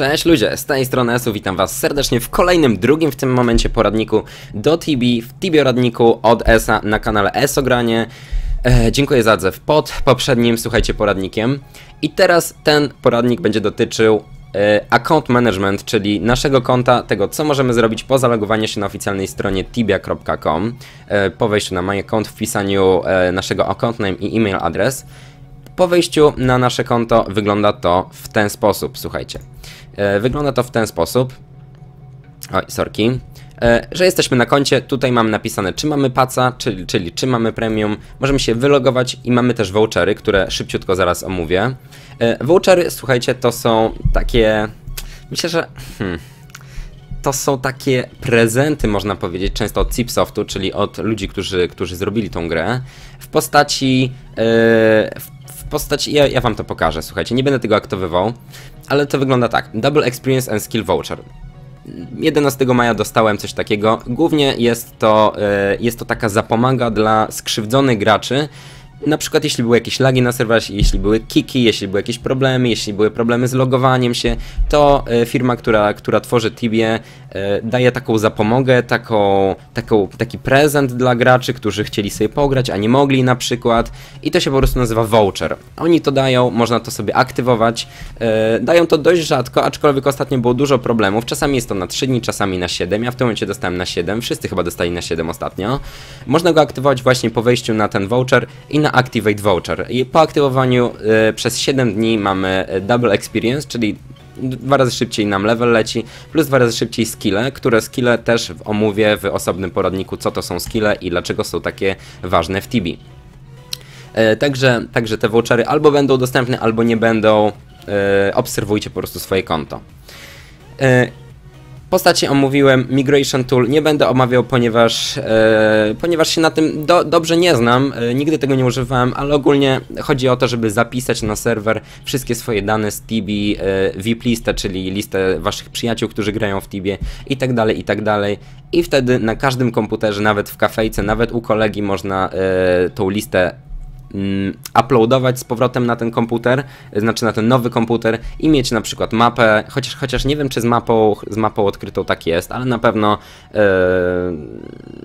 Cześć ludzie, z tej strony Esu, witam was serdecznie w kolejnym, drugim w tym momencie poradniku do TB, w TB poradniku od ESA na kanale ESOGranie. E, dziękuję za odzew pod poprzednim, słuchajcie, poradnikiem. I teraz ten poradnik będzie dotyczył e, account management, czyli naszego konta, tego co możemy zrobić po zalogowaniu się na oficjalnej stronie tibia.com, e, po wejściu na my account, wpisaniu e, naszego account name i e-mail adres. Po wejściu na nasze konto wygląda to w ten sposób, słuchajcie. E, Wygląda to w ten sposób. Oj, sorki. E, Że jesteśmy na koncie, tutaj mamy napisane czy mamy paca, czyli, czyli czy mamy premium. Możemy się wylogować i mamy też vouchery, które szybciutko zaraz omówię. E, Vouchery, słuchajcie, to są takie... Myślę, że... Hmm, to są takie prezenty, można powiedzieć, często od Cipsoftu, czyli od ludzi, którzy, którzy zrobili tą grę, w postaci. e, w, w postaci. Ja, ja wam to pokażę, słuchajcie, nie będę tego aktywował, ale to wygląda tak: Double Experience and Skill Voucher. 11 maja dostałem coś takiego. Głównie jest to, e, jest to taka zapomaga dla skrzywdzonych graczy. Na przykład jeśli były jakieś lagi na serwerze, jeśli były kiki, jeśli były jakieś problemy, jeśli były problemy z logowaniem się, to e, firma, która, która tworzy Tibie e, daje taką zapomogę, taką, taką, taki prezent dla graczy, którzy chcieli sobie pograć, a nie mogli na przykład. I to się po prostu nazywa voucher. Oni to dają, można to sobie aktywować, e, dają to dość rzadko, aczkolwiek ostatnio było dużo problemów, czasami jest to na 3 dni, czasami na 7, ja w tym momencie dostałem na 7, wszyscy chyba dostali na 7 ostatnio. Można go aktywować właśnie po wejściu na ten voucher i na Activate Voucher. I po aktywowaniu e, przez 7 dni mamy e, Double Experience, czyli dwa razy szybciej nam level leci, plus dwa razy szybciej skille, które skille też omówię w osobnym poradniku, co to są skille i dlaczego są takie ważne w Tibi. E, Także, także te vouchery albo będą dostępne, albo nie będą. E, Obserwujcie po prostu swoje konto. E, Postacie omówiłem, Migration Tool nie będę omawiał, ponieważ, e, ponieważ się na tym do, dobrze nie znam, e, nigdy tego nie używałem, ale ogólnie chodzi o to, żeby zapisać na serwer wszystkie swoje dane z Tibi, e, VIP listę, czyli listę waszych przyjaciół, którzy grają w Tibie i tak dalej, i tak dalej. I wtedy na każdym komputerze, nawet w kafejce, nawet u kolegi można e, tą listę uploadować z powrotem na ten komputer, znaczy na ten nowy komputer i mieć na przykład mapę, chociaż, chociaż nie wiem czy z mapą, z mapą odkrytą tak jest, ale na pewno e,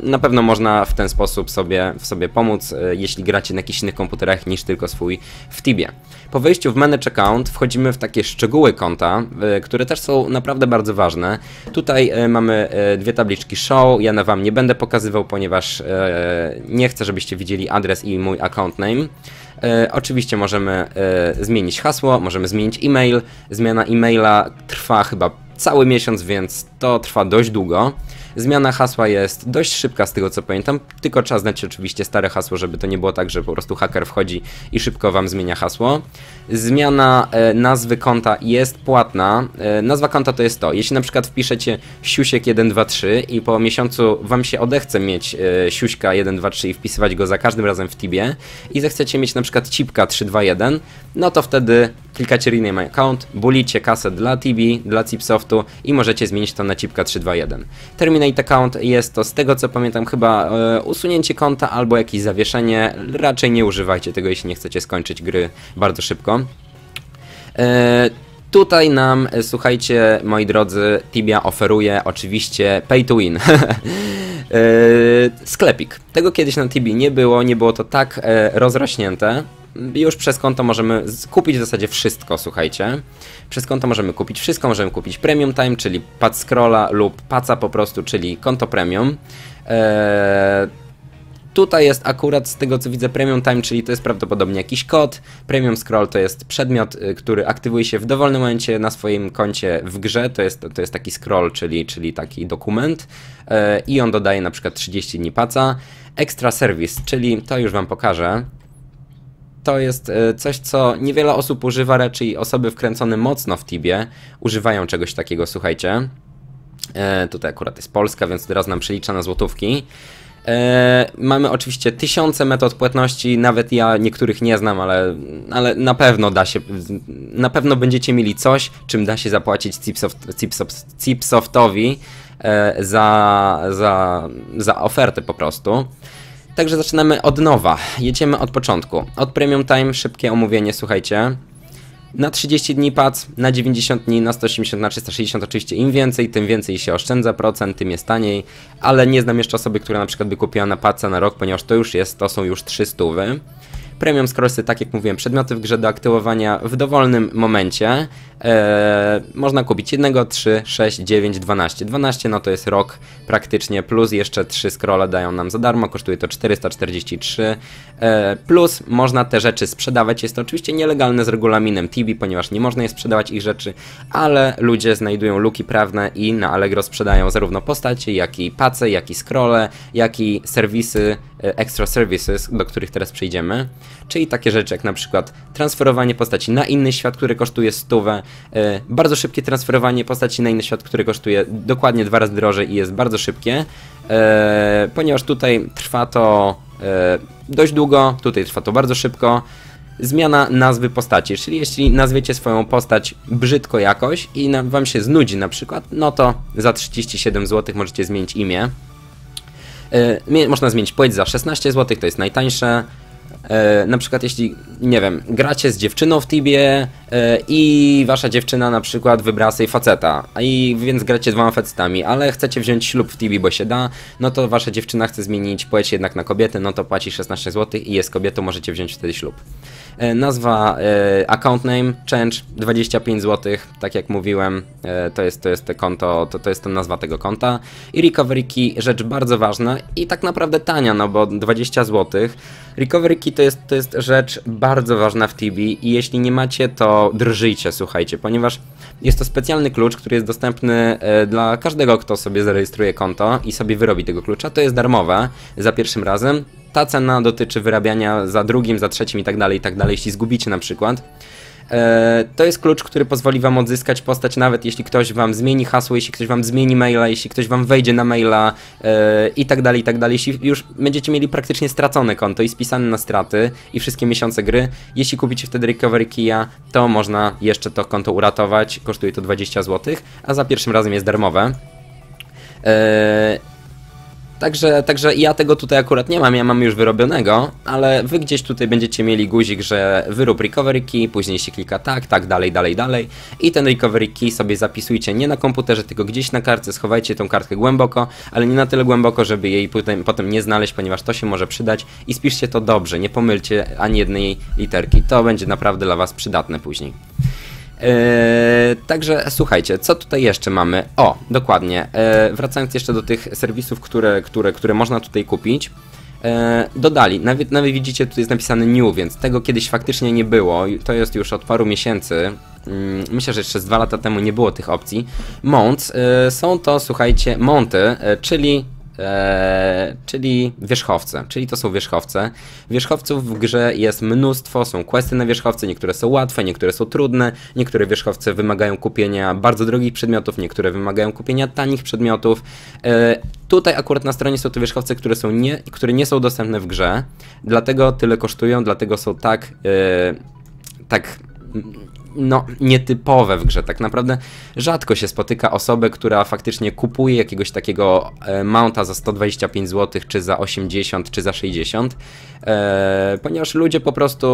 na pewno można w ten sposób sobie, w sobie pomóc, e, jeśli gracie na jakichś innych komputerach niż tylko swój w Tibie. Po wejściu w Manage Account wchodzimy w takie szczegóły konta, e, które też są naprawdę bardzo ważne. Tutaj e, mamy e, dwie tabliczki show, ja na wam nie będę pokazywał, ponieważ e, nie chcę, żebyście widzieli adres i mój account name. E, oczywiście możemy e, zmienić hasło, możemy zmienić e-mail. Zmiana e-maila trwa chyba cały miesiąc, więc to trwa dość długo. Zmiana hasła jest dość szybka z tego co pamiętam, tylko trzeba znać oczywiście stare hasło, żeby to nie było tak, że po prostu haker wchodzi i szybko wam zmienia hasło. Zmiana e, nazwy konta jest płatna. E, nazwa konta to jest to, jeśli na przykład wpiszecie siusiek123 i po miesiącu wam się odechce mieć e, siuśka123 i wpisywać go za każdym razem w Tibie i zechcecie mieć na przykład cipka321, no to wtedy klikacie rename account, bulicie kasę dla Tibi, dla Cipsoftu i możecie zmienić to na cipka321. Terminate account jest to z tego co pamiętam chyba e, usunięcie konta albo jakieś zawieszenie, raczej nie używajcie tego jeśli nie chcecie skończyć gry bardzo szybko. E, Tutaj nam, e, słuchajcie, moi drodzy, Tibia oferuje oczywiście pay to win. E, Sklepik. Tego kiedyś na Tibi nie było, nie było to tak e, rozrośnięte. Już przez konto możemy kupić w zasadzie wszystko, słuchajcie. Przez konto możemy kupić wszystko, możemy kupić Premium Time, czyli pad scrolla lub paca po prostu, czyli konto premium. Tutaj jest akurat z tego co widzę Premium Time, czyli to jest prawdopodobnie jakiś kod. Premium Scroll to jest przedmiot, y, który aktywuje się w dowolnym momencie na swoim koncie w grze. To jest, to jest taki scroll, czyli, czyli taki dokument. E, I on dodaje na przykład 30 dni paca. Extra Service, czyli to już Wam pokażę. To jest e, coś, co niewiele osób używa, raczej osoby wkręcone mocno w Tibie używają czegoś takiego, słuchajcie. Tutaj akurat jest Polska, więc teraz nam przelicza na złotówki. E, mamy oczywiście tysiące metod płatności, nawet ja niektórych nie znam, ale, ale na pewno da się, na pewno będziecie mieli coś, czym da się zapłacić Cipsoft, Cipsoft, Cipsoftowi e, za, za, za ofertę po prostu. Także zaczynamy od nowa. Jedziemy od początku. Od Premium Time, szybkie omówienie, słuchajcie. Na 30 dni pac, na 90 dni, na 180, na 360 oczywiście im więcej, tym więcej się oszczędza procent, tym jest taniej, ale nie znam jeszcze osoby, która na przykład by kupiła na paca na rok, ponieważ to już jest, to są już 300. Premium Scrollsy, tak jak mówiłem, przedmioty w grze do aktywowania w dowolnym momencie. Eee, można kupić jednego, 3, 6, 9, 12. 12 no to jest rok praktycznie, plus jeszcze 3 scrolle dają nam za darmo, kosztuje to 443. Eee, plus można te rzeczy sprzedawać, jest to oczywiście nielegalne z regulaminem Tibi, ponieważ nie można je sprzedawać ich rzeczy, ale ludzie znajdują luki prawne i na Allegro sprzedają zarówno postacie, jak i pace, jak i scrolle, jak i serwisy, e, extra services, do których teraz przejdziemy. Czyli takie rzeczy jak na przykład transferowanie postaci na inny świat, który kosztuje stówę, e, bardzo szybkie transferowanie postaci na inny świat, który kosztuje dokładnie dwa razy drożej i jest bardzo szybkie, e, ponieważ tutaj trwa to e, dość długo, tutaj trwa to bardzo szybko. Zmiana nazwy postaci, czyli jeśli nazwiecie swoją postać brzydko jakoś i wam się znudzi na przykład, no to za 37 zł możecie zmienić imię. Można zmienić płeć za 16 zł, to jest najtańsze. E, na przykład jeśli, nie wiem, gracie z dziewczyną w Tibie e, i wasza dziewczyna na przykład wybrała sobie faceta, a i więc gracie dwoma facetami, ale chcecie wziąć ślub w Tibie, bo się da, no to wasza dziewczyna chce zmienić płeć jednak na kobietę, no to płaci 16 zł i jest kobietą, możecie wziąć wtedy ślub. E, nazwa e, account name change 25 zł, tak jak mówiłem, e, to jest to jest te konto, to, to jest ta nazwa tego konta i recovery key rzecz bardzo ważna i tak naprawdę tania, no bo 20 zł. Recovery key to jest to jest rzecz bardzo ważna w TB i jeśli nie macie, to drżyjcie, słuchajcie, ponieważ jest to specjalny klucz, który jest dostępny dla każdego, kto sobie zarejestruje konto i sobie wyrobi tego klucza. To jest darmowe za pierwszym razem ta cena dotyczy wyrabiania za drugim, za trzecim i tak dalej, i tak dalej, jeśli zgubicie na przykład. E, to jest klucz, który pozwoli wam odzyskać postać, nawet jeśli ktoś wam zmieni hasło, jeśli ktoś wam zmieni maila, jeśli ktoś wam wejdzie na maila e, i tak dalej, i tak dalej. Jeśli już będziecie mieli praktycznie stracone konto i spisane na straty i wszystkie miesiące gry, jeśli kupicie wtedy recovery key'a, to można jeszcze to konto uratować. Kosztuje to 20 zł, a za pierwszym razem jest darmowe. Także, także ja tego tutaj akurat nie mam, ja mam już wyrobionego, ale wy gdzieś tutaj będziecie mieli guzik, że wyrób recovery key, później się klika tak, tak, dalej, dalej, dalej. I ten recovery key sobie zapisujcie nie na komputerze, tylko gdzieś na kartce, schowajcie tą kartkę głęboko, ale nie na tyle głęboko, żeby jej potem, potem nie znaleźć, ponieważ to się może przydać. I spiszcie to dobrze, nie pomylcie ani jednej literki, to będzie naprawdę dla was przydatne później. Eee, także słuchajcie, co tutaj jeszcze mamy? O, dokładnie. Eee, wracając jeszcze do tych serwisów, które, które, które można tutaj kupić. Eee, dodali, nawet, nawet widzicie, tu jest napisane new, więc tego kiedyś faktycznie nie było. To jest już od paru miesięcy. Mm, myślę, że jeszcze z dwa lata temu nie było tych opcji. Mounts e, są to, słuchajcie, monty, czyli Eee, czyli wierzchowce, czyli to są wierzchowce. Wierzchowców w grze jest mnóstwo, są questy na wierzchowce, niektóre są łatwe, niektóre są trudne, niektóre wierzchowce wymagają kupienia bardzo drogich przedmiotów, niektóre wymagają kupienia tanich przedmiotów. Eee, tutaj akurat na stronie są to wierzchowce, które, są nie, które nie są dostępne w grze, dlatego tyle kosztują, dlatego są tak, eee, tak no, nietypowe w grze. Tak naprawdę rzadko się spotyka osobę, która faktycznie kupuje jakiegoś takiego e, mounta za 125 zł, czy za 80, czy za 60, e, ponieważ ludzie po prostu,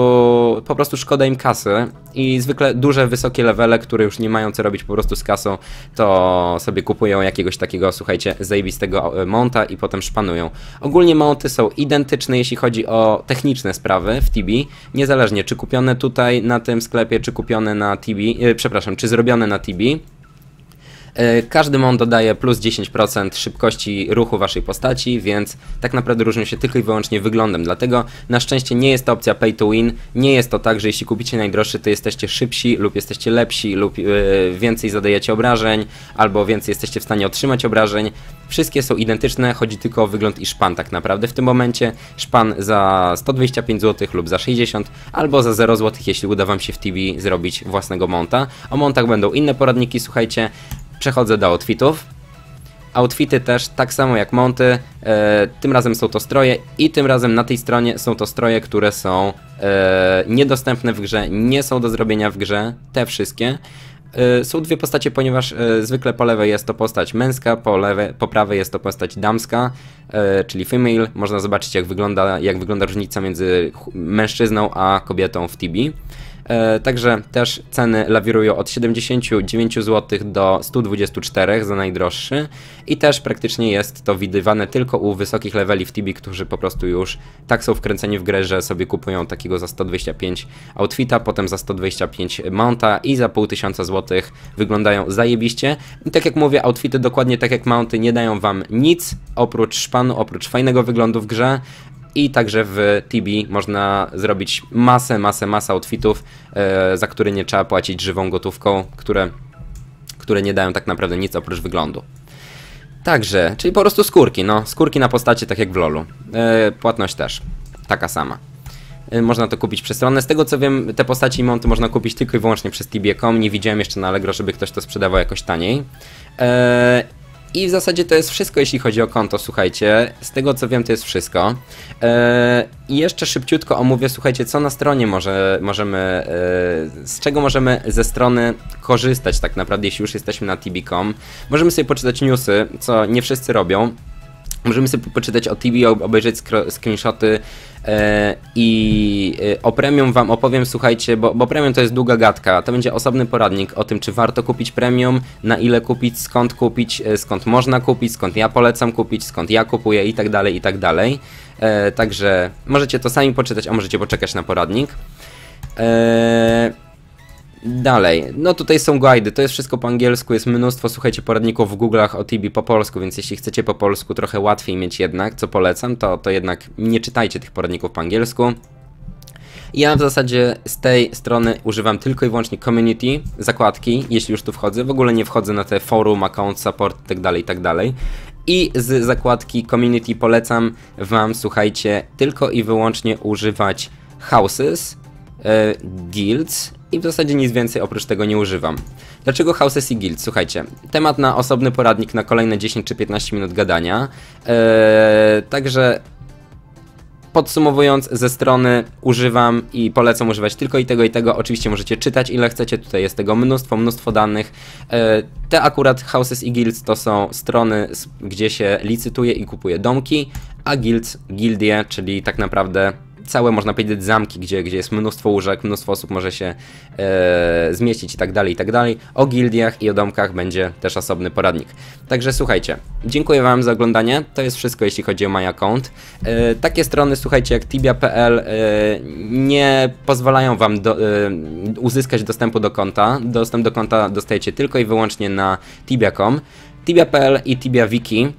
po prostu szkoda im kasy i zwykle duże, wysokie levele, które już nie mają co robić po prostu z kasą, to sobie kupują jakiegoś takiego, słuchajcie, zajebistego e, mounta i potem szpanują. Ogólnie mounty są identyczne, jeśli chodzi o techniczne sprawy w TB, niezależnie czy kupione tutaj na tym sklepie, czy kupione na TB, e, przepraszam, czy zrobione na TB, każdy mount dodaje plus 10% szybkości ruchu waszej postaci, więc tak naprawdę różnią się tylko i wyłącznie wyglądem. Dlatego na szczęście nie jest to opcja pay to win. Nie jest to tak, że jeśli kupicie najdroższy, to jesteście szybsi lub jesteście lepsi lub yy, więcej zadajecie obrażeń, albo więcej jesteście w stanie otrzymać obrażeń. Wszystkie są identyczne, chodzi tylko o wygląd i szpan tak naprawdę. W tym momencie szpan za 125 zł lub za 60 albo za 0 zł, jeśli uda Wam się w TV zrobić własnego monta. O montach będą inne poradniki, słuchajcie. Przechodzę do outfitów. Outfity też, tak samo jak monty, e, tym razem są to stroje i tym razem na tej stronie są to stroje, które są e, niedostępne w grze, nie są do zrobienia w grze, te wszystkie. Y, są dwie postacie, ponieważ y, zwykle po lewej jest to postać męska, po, lewej, po prawej jest to postać damska, y, czyli female. Można zobaczyć jak wygląda, jak wygląda różnica między mężczyzną a kobietą w TB. E, także też ceny lawirują od 79 zł do 124 za najdroższy i też praktycznie jest to widywane tylko u wysokich leveli w Tibi, którzy po prostu już tak są wkręceni w grę, że sobie kupują takiego za 125 outfita, potem za 125 mounta i za pół tysiąca złotych wyglądają zajebiście. I tak jak mówię, outfity dokładnie tak jak mounty nie dają wam nic oprócz szpanu, oprócz fajnego wyglądu w grze i także w TB można zrobić masę, masę, masę outfitów, e, za które nie trzeba płacić żywą gotówką, które, które nie dają tak naprawdę nic oprócz wyglądu. Także, czyli po prostu skórki, no, skórki na postacie tak jak w LoLu. E, płatność też, taka sama. E, można to kupić przez stronę. Z tego co wiem, te postaci i monty można kupić tylko i wyłącznie przez TB.com. Nie widziałem jeszcze na Allegro, żeby ktoś to sprzedawał jakoś taniej. E, i w zasadzie to jest wszystko, jeśli chodzi o konto, słuchajcie. Z tego co wiem, to jest wszystko. Eee, I jeszcze szybciutko omówię, słuchajcie, co na stronie może, możemy, e, z czego możemy ze strony korzystać tak naprawdę, jeśli już jesteśmy na tb.com. Możemy sobie poczytać newsy, co nie wszyscy robią. Możemy sobie poczytać o TV, obejrzeć screenshoty e, i e, o premium wam opowiem, słuchajcie, bo, bo premium to jest długa gadka. To będzie osobny poradnik o tym, czy warto kupić premium, na ile kupić, skąd kupić, e, skąd można kupić, skąd ja polecam kupić, skąd ja kupuję i tak dalej, i tak dalej. Także możecie to sami poczytać, a możecie poczekać na poradnik. Dalej, no tutaj są guidy, to jest wszystko po angielsku, jest mnóstwo, słuchajcie, poradników w Google'ach o TB po polsku, więc jeśli chcecie po polsku trochę łatwiej mieć jednak, co polecam, to, to jednak nie czytajcie tych poradników po angielsku. Ja w zasadzie z tej strony używam tylko i wyłącznie community, zakładki, jeśli już tu wchodzę, w ogóle nie wchodzę na te forum, account, support itd., tak itd. Tak I z zakładki community polecam wam, słuchajcie, tylko i wyłącznie używać houses, e, guilds i w zasadzie nic więcej oprócz tego nie używam. Dlaczego Houses i Guild? Słuchajcie, temat na osobny poradnik na kolejne 10 czy 15 minut gadania. Eee, także podsumowując, ze strony używam i polecam używać tylko i tego i tego. Oczywiście możecie czytać ile chcecie, tutaj jest tego mnóstwo, mnóstwo danych. Eee, te akurat Houses i Guilds to są strony, gdzie się licytuje i kupuje domki, a Guilds, gildie, czyli tak naprawdę całe, można powiedzieć, zamki, gdzie, gdzie jest mnóstwo łóżek, mnóstwo osób może się e, zmieścić i tak dalej, i tak dalej. O gildiach i o domkach będzie też osobny poradnik. Także słuchajcie, dziękuję Wam za oglądanie. To jest wszystko, jeśli chodzi o mój account. E, takie strony, słuchajcie, jak tibia.pl e, nie pozwalają Wam do, e, uzyskać dostępu do konta. Dostęp do konta dostajecie tylko i wyłącznie na tibia.com. Tibia.pl i Tibia Wiki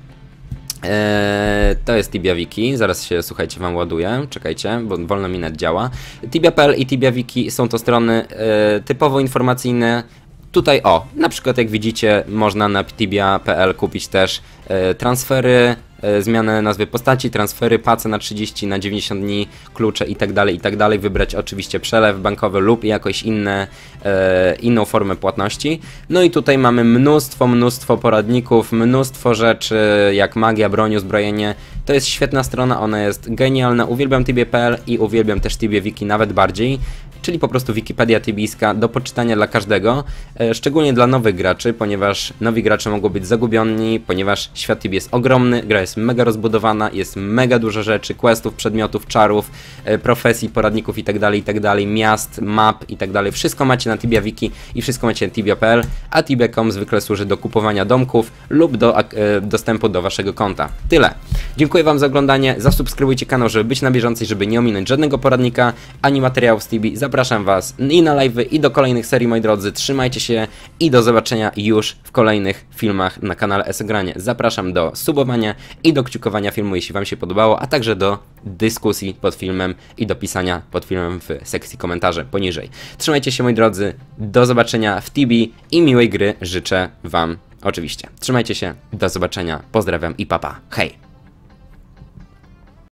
Eee, to jest Tibia Wiki, zaraz się, słuchajcie, wam ładuję, czekajcie, bo wolno mi działa. Tibia.pl i Tibia Wiki są to strony e, typowo informacyjne, Tutaj o, na przykład jak widzicie można na tibia.pl kupić też e, transfery, zmianę nazwy postaci, transfery, pace na 30, na 90 dni, klucze i tak dalej, i tak. Wybrać oczywiście przelew bankowy lub jakoś inne, e, inną formę płatności. No i tutaj mamy mnóstwo, mnóstwo poradników, mnóstwo rzeczy jak magia, broń, uzbrojenie. To jest świetna strona, ona jest genialna. Uwielbiam tibia.pl i uwielbiam też Tibia Wiki nawet bardziej czyli po prostu Wikipedia tibijska do poczytania dla każdego, e, szczególnie dla nowych graczy, ponieważ nowi gracze mogą być zagubieni, ponieważ świat Tibi jest ogromny, gra jest mega rozbudowana, jest mega dużo rzeczy, questów, przedmiotów, czarów, e, profesji, poradników itd., tak itd., tak miast, map itd. Tak wszystko macie na Tibia Wiki i wszystko macie na tibia.pl, a tibia.com zwykle służy do kupowania domków lub do e, dostępu do waszego konta. Tyle. Dziękuję wam za oglądanie, zasubskrybujcie kanał, żeby być na bieżąco żeby nie ominąć żadnego poradnika, ani materiałów z Tibi. Zapraszam Was i na live, i do kolejnych serii, moi drodzy. Trzymajcie się i do zobaczenia już w kolejnych filmach na kanale Esogranie. Zapraszam do subowania i do kciukowania filmu, jeśli Wam się podobało, a także do dyskusji pod filmem i do pisania pod filmem w sekcji komentarzy poniżej. Trzymajcie się, moi drodzy. Do zobaczenia w Tibi i miłej gry życzę Wam oczywiście. Trzymajcie się, do zobaczenia, pozdrawiam i papa. Hej!